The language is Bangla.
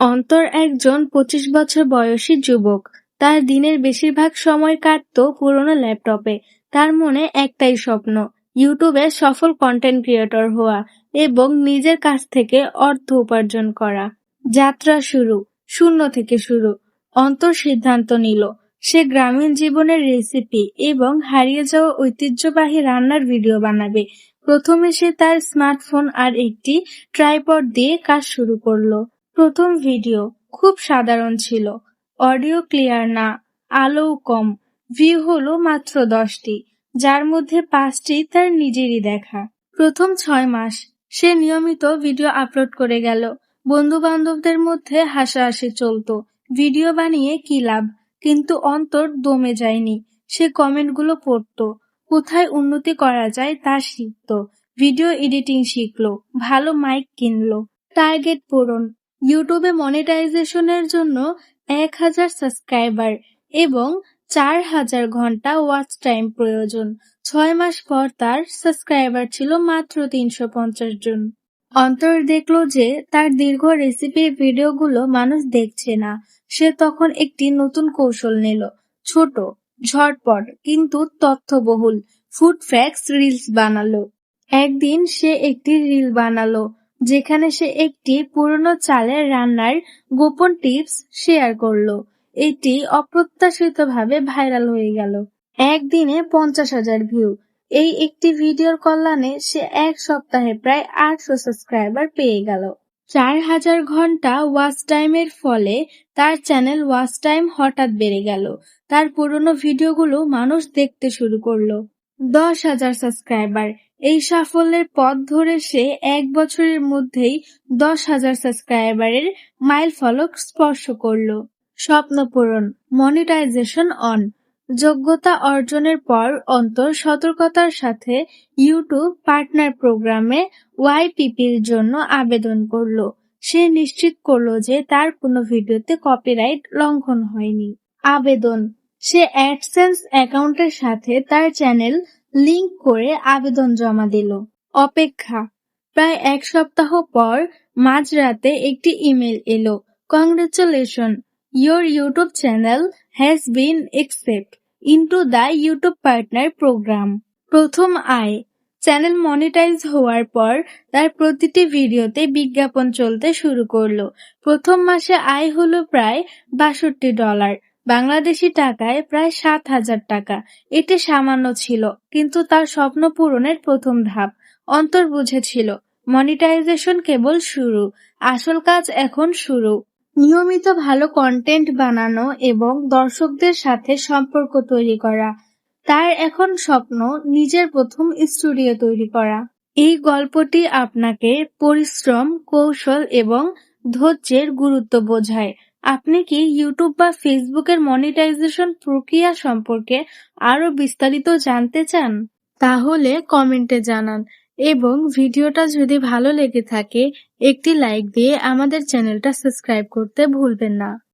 অন্তর একজন পঁচিশ বছর বয়সী যুবক। তার দিনের বেশিরভাগ সময় কাটত পুরোনো ল্যাপটপে। তার মনে একটাই স্বপ্ন, ইউটিউবে সফল কন্টেন্ট ক্রিয়েটর হওয়া এবং নিজের কাছ থেকে অর্থ উপার্জন করা। যাত্রা শুরু, শূন্য থেকে শুরু। অন্তর সিদ্ধান্ত নিল, সে গ্রামীণ জীবনের রেসিপি এবং হারিয়ে যাওয়া ঐতিহ্যবাহী রান্নার ভিডিও বানাবে। প্রথমে সে তার স্মার্টফোন আর একটি ট্রাইপড দিয়ে কাজ শুরু করল। প্রথম ভিডিও খুব সাধারণ ছিল, অডিও ক্লিয়ার না, আলোও কম, ভিউ হলো মাত্র দশটি, যার মধ্যে পাঁচটি তার নিজেরই দেখা। প্রথম ছয় মাস সে নিয়মিত ভিডিও আপলোড করে গেল। বন্ধু বান্ধবদের মধ্যে হাসাহাসি চলতো, ভিডিও বানিয়ে কি লাভ কিন্তু অন্তর দমে যায়নি। সে কমেন্টগুলো পড়তো, কোথায় উন্নতি করা যায় তা শিখতো, ভিডিও এডিটিং শিখলো, ভালো মাইক কিনলো। টার্গেট পূরণ ইউটিউবে মনিটাইজেশনের জন্য এক হাজার সাবস্ক্রাইবার এবং চার হাজার ঘণ্টা ওয়াচ টাইম প্রয়োজন। ছয় মাস পর তার সাবস্ক্রাইবার ছিল মাত্র তিনশো পঞ্চাশ জন। অন্তর দেখল যে তার দীর্ঘ রেসিপির ভিডিওগুলো মানুষ দেখছে না। সে তখন একটি নতুন কৌশল নিল, ছোট, ঝটপট কিন্তু তথ্যবহুল ফুড ফ্যাক্স রিলস বানালো। একদিন সে একটি রিল বানালো যেখানে সে একটি পুরনো চালের রান্নার গোপন টিপস শেয়ার করল। এটি অপ্রত্যাশিতভাবে ভাইরাল হয়ে গেল। একদিনে পঞ্চাশ হাজার ভিউ। এই একটি ভিডিওর কল্যাণে সে এক সপ্তাহে প্রায় আটশো সাবস্ক্রাইবার পেয়ে গেল। চার হাজার ঘণ্টা ওয়াচ টাইমের ফলে তার চ্যানেল ওয়াচ টাইম হঠাৎ বেড়ে গেল। তার পুরনো ভিডিওগুলো মানুষ দেখতে শুরু করল। দশ হাজার সাবস্ক্রাইবার। এই সাফল্যের পথ ধরে সে এক বছরের মধ্যেই দশ হাজার সাবস্ক্রাইবারের মাইল ফলক স্পর্শ করল। স্বপ্ন পূরণ, মনিটাইজেশন অন। যোগ্যতা অর্জনের পর অন্তর সতর্কতার সাথে ইউটিউব পার্টনার প্রোগ্রামে ওয়াইপিপির জন্য আবেদন করল। সে নিশ্চিত করল যে তার কোনো ভিডিওতে কপিরাইট লঙ্ঘন হয়নি। আবেদন সে অ্যাডসেন্স অ্যাকাউন্টের সাথে তার চ্যানেল লিংক করে আবেদন জমা দিল। অপেক্ষা। প্রায় এক সপ্তাহ পর মাঝরাতে একটি ইমেল এলো। Congratulation your YouTube channel has been accept into the YouTube partner program. প্রথম আয়। চ্যানেল মনিটাইজ হওয়ার পর তার প্রতিটি ভিডিওতে বিজ্ঞাপন চলতে শুরু করল। প্রথম মাসে আয় হলো প্রায় বাষট্টি ডলার। বাংলাদেশি টাকায় প্রায় সাত হাজার টাকা। এটি সামান্য ছিল, কিন্তু তার স্বপ্ন পূরণের প্রথম ধাপ। অন্তর বুঝেছিল মনিটাইজেশন কেবল শুরু, আসল কাজ এখন শুরু। নিয়মিত ভালো কন্টেন্ট বানানো এবং দর্শকদের সাথে সম্পর্ক তৈরি করা, তার এখন স্বপ্ন নিজের প্রথম স্টুডিও তৈরি করা। এই গল্পটি আপনাকে পরিশ্রম, কৌশল এবং ধৈর্যের গুরুত্ব বোঝায়। আপনি কি ইউটিউব বা ফেসবুকের মনিটাইজেশন প্রক্রিয়া সম্পর্কে আরও বিস্তারিত জানতে চান? তাহলে কমেন্টে জানান। এবং ভিডিওটা যদি ভালো লেগে থাকে, একটি লাইক দিয়ে আমাদের চ্যানেলটা সাবস্ক্রাইব করতে ভুলবেন না।